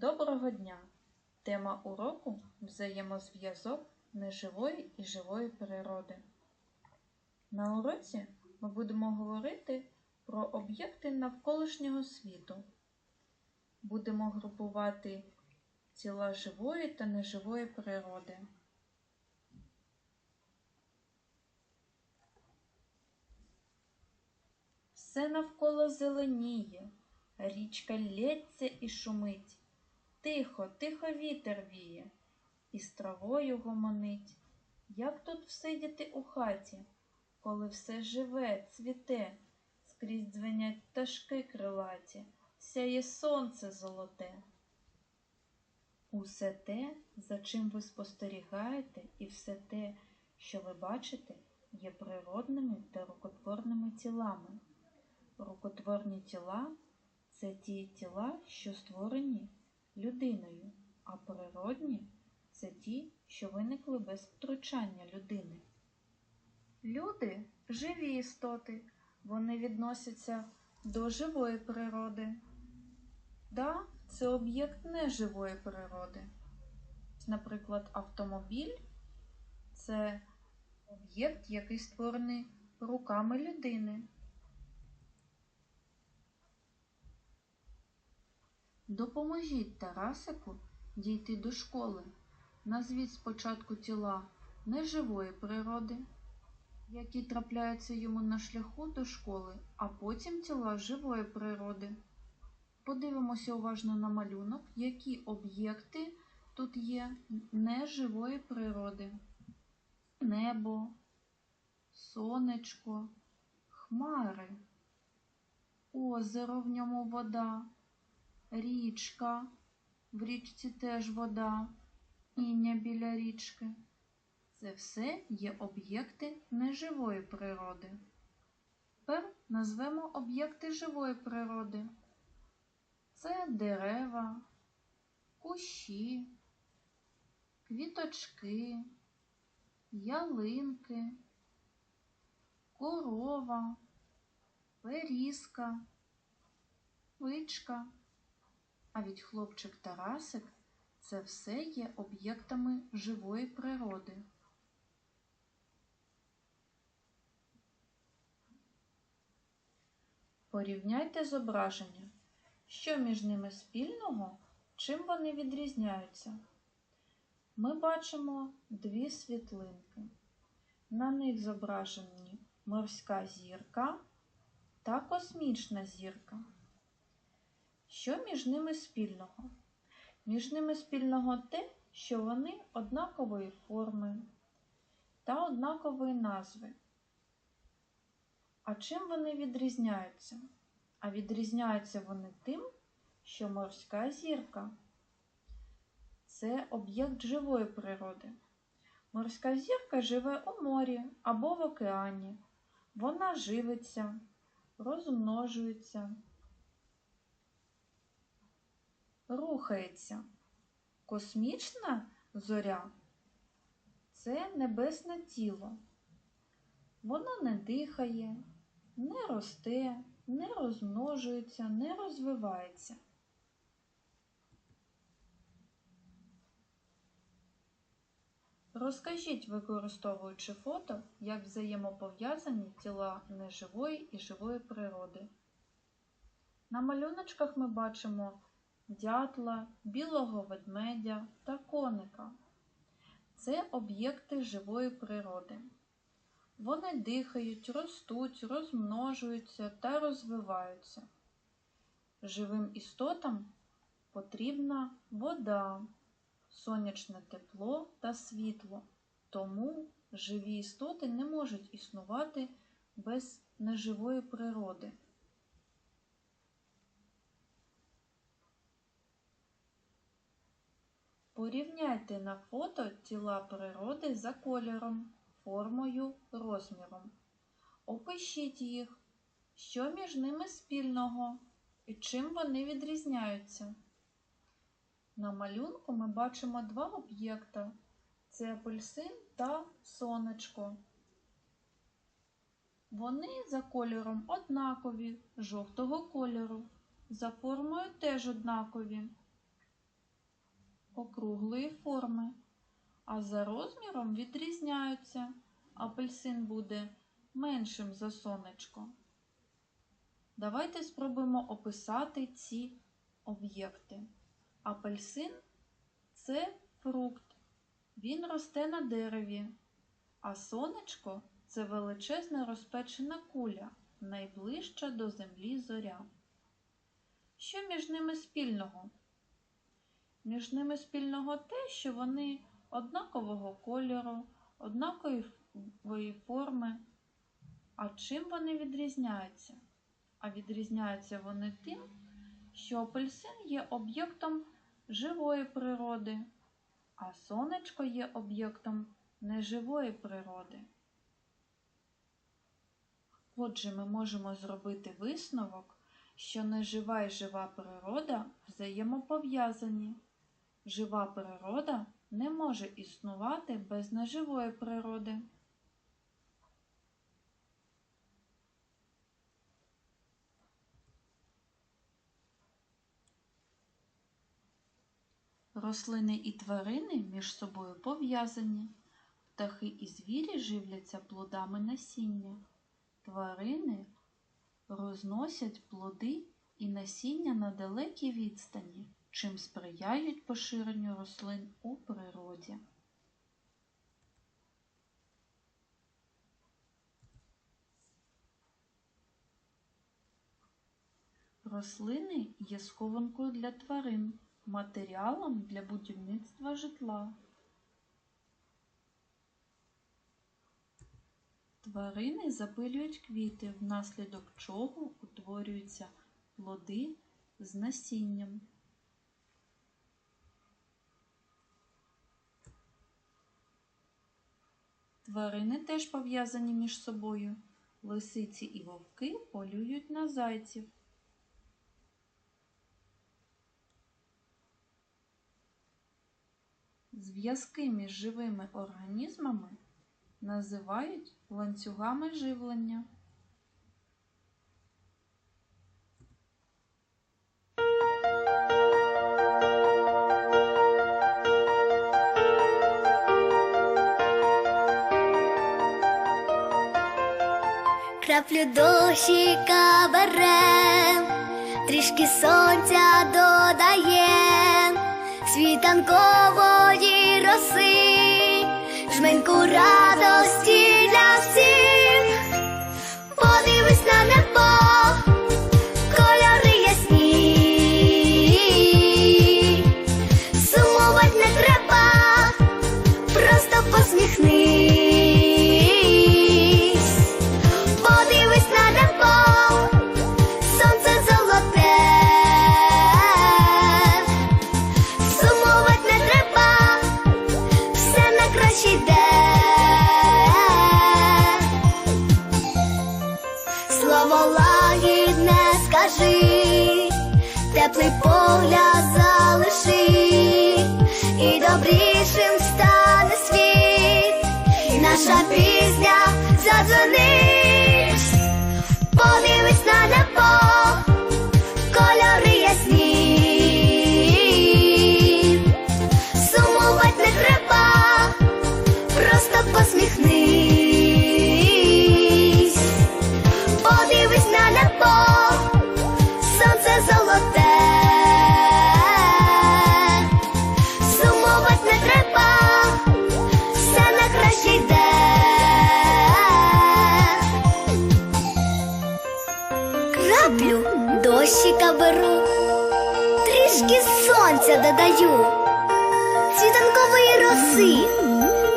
Доброго дня! Тема уроку взаємозв'язок неживої і живої природи. На уроці ми будемо говорити про об'єкти навколишнього світу. Будемо групувати тіла живої та неживої природи. Все навколо зеленіє, річка лється і шумить. Тихо, тихо вітер віє, і з травою гомонить. Як тут всидіти у хаті, коли все живе, цвіте, скрізь дзвенять пташки крилаті, сяє сонце золоте. Усе те, за чим ви спостерігаєте, і все те, що ви бачите, є природними та рукотворними тілами. Рукотворні тіла це ті тіла, що створені людиною, а природні це ті, що виникли без втручання людини. Люди живі істоти, вони відносяться до живої природи. Да, це об'єкт неживої природи. Наприклад, автомобіль це об'єкт, який створений руками людини. Допоможіть Тарасику дійти до школи. Назвіть спочатку тіла неживої природи, які трапляються йому на шляху до школи, а потім тіла живої природи. Подивимося уважно на малюнок, які об'єкти тут є неживої природи. Небо, сонечко, хмари, озеро в ньому вода річка, в річці теж вода, іння біля річки. Це все є об'єкти неживої природи. Тепер назвемо об'єкти живої природи. Це дерева, кущі, квіточки, ялинки, корова, берізка, вичка. А від хлопчик Тарасик це все є об'єктами живої природи. Порівняйте зображення. Що між ними спільного, чим вони відрізняються? Ми бачимо дві світлинки. На них зображені морська зірка та космічна зірка. Що між ними спільного? Між ними спільного те, що вони однакової форми та однакової назви. А чим вони відрізняються? А відрізняються вони тим, що морська зірка це об'єкт живої природи. Морська зірка живе у морі або в океані. Вона живиться, розмножується рухається. Космічна зоря це небесне тіло. Воно не дихає, не росте, не розмножується, не розвивається. Розкажіть, використовуючи фото, як взаємопов'язані тіла неживої і живої природи. На малюночках ми бачимо дятла, білого ведмедя та коника. Це об'єкти живої природи. Вони дихають, ростуть, розмножуються та розвиваються. Живим істотам потрібна вода, сонячне тепло та світло, тому живі істоти не можуть існувати без неживої природи. Порівняйте на фото тіла природи за кольором, формою, розміром. Опишіть їх, що між ними спільного і чим вони відрізняються. На малюнку ми бачимо два об'єкта це апельсин та сонечко. Вони за кольором однакові, жовтого кольору, за формою теж однакові. Округлої форми, а за розміром відрізняються. Апельсин буде меншим за сонечко. Давайте спробуємо описати ці об'єкти. Апельсин це фрукт. Він росте на дереві, а сонечко це величезна розпечена куля, найближча до землі зоря. Що між ними спільного? Між ними спільного те, що вони однакового кольору, однакової форми. А чим вони відрізняються? А відрізняються вони тим, що апельсин є об'єктом живої природи, а сонечко є об'єктом неживої природи. Отже, ми можемо зробити висновок, що нежива і жива природа взаємопов'язані. Жива природа не може існувати без неживої природи. Рослини і тварини між собою пов'язані. Птахи і звірі живляться плодами насіння. Тварини розносять плоди і насіння на далекій відстані, чим сприяють поширенню рослин у природі. Рослини є схованкою для тварин, матеріалом для будівництва житла. Тварини запилюють квіти, внаслідок чого утворюються плоди з насінням. Тварини теж пов'язані між собою. Лисиці і вовки полюють на зайців. Зв'язки між живими організмами називають ланцюгами живлення. Краплю дощика бере, трішки сонця додає, світанкової роси, жменьку радості теплий погляд залиши, і добрішим стане світ, і наша пісня задзвонить. Трішки сонця додаю, світанкової роси,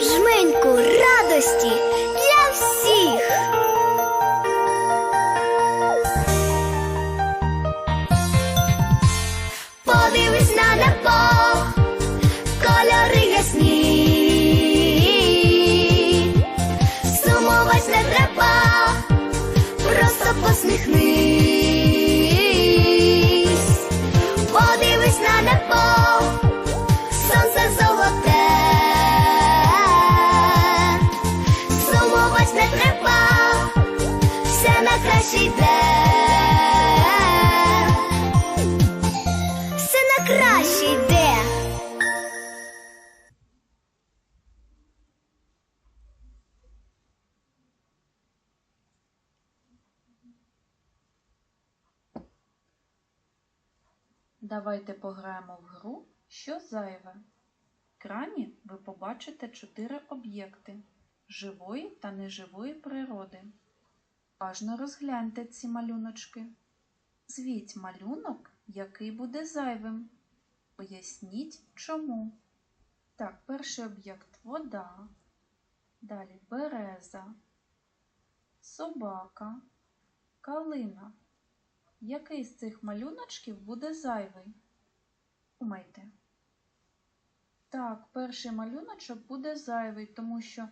жменьку радості для всіх. Подивись на небо, Давайте пограємо в гру Що зайве. В екрані ви побачите чотири об'єкти живої та неживої природи. Уважно розгляньте ці малюночки. Звіть малюнок, який буде зайвим. Поясніть чому. Так, перший об'єкт вода. Далі береза, собака, калина. Який з цих малюночків буде зайвий? Думайте. Так, перший малюночок буде зайвий, тому що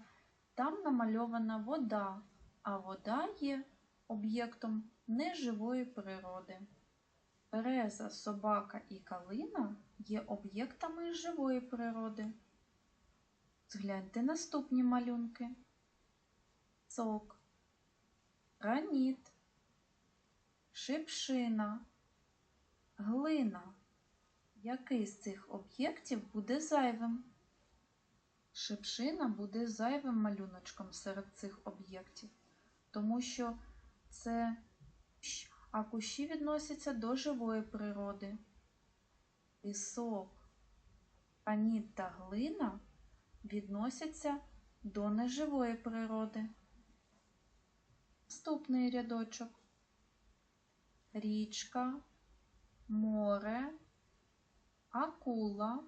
там намальована вода, а вода є об'єктом неживої природи. Береза, собака і калина є об'єктами живої природи. Згляньте наступні малюнки. Цок, граніт, шипшина, глина. Який з цих об'єктів буде зайвим? Шипшина буде зайвим малюночком серед цих об'єктів, тому що це а кущі відносяться до живої природи. Пісок, граніт та глина відносяться до неживої природи. Наступний рядочок. Річка, море, акула,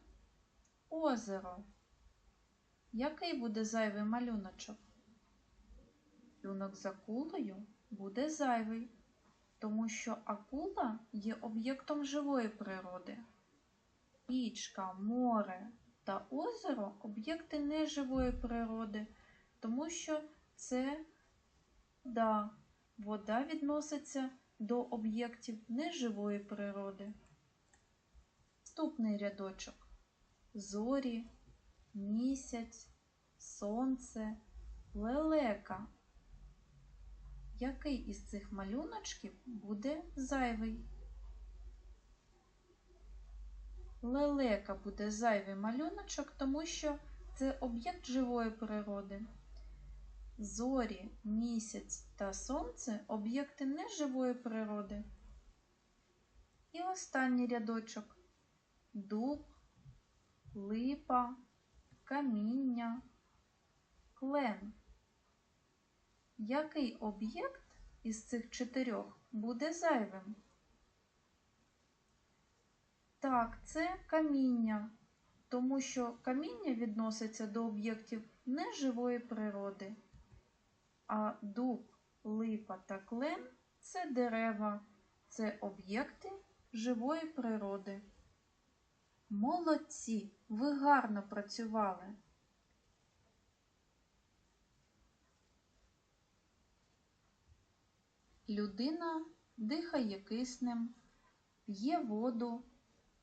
озеро. Який буде зайвий малюночок? Малюнок з акулою буде зайвий, тому що акула є об'єктом живої природи. Річка, море та озеро об'єкти неживої природи, тому що це вода. Вода відноситься до об'єктів неживої природи. Наступний рядочок. Зорі, місяць, сонце, лелека. Який із цих малюночків буде зайвий? Лелека буде зайвий малюночок, тому що це об'єкт живої природи. Зорі, місяць та сонце об'єкти неживої природи. І останній рядочок дуб, липа, каміння, клен. Який об'єкт із цих чотирьох буде зайвим? Так, це каміння, тому що каміння відноситься до об'єктів неживої природи. А дуб, липа та клен це дерева, це об'єкти живої природи. Молодці! Ви гарно працювали. Людина дихає киснем, п'є воду,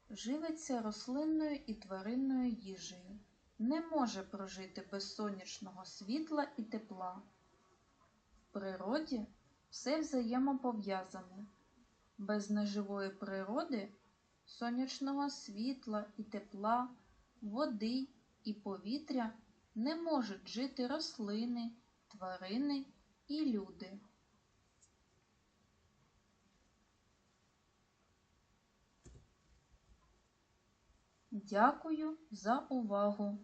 живиться рослинною і тваринною їжею, не може прожити без сонячного світла і тепла. Природі все взаємопов'язане. Без неживої природи, сонячного світла і тепла, води і повітря не можуть жити рослини, тварини і люди. Дякую за увагу!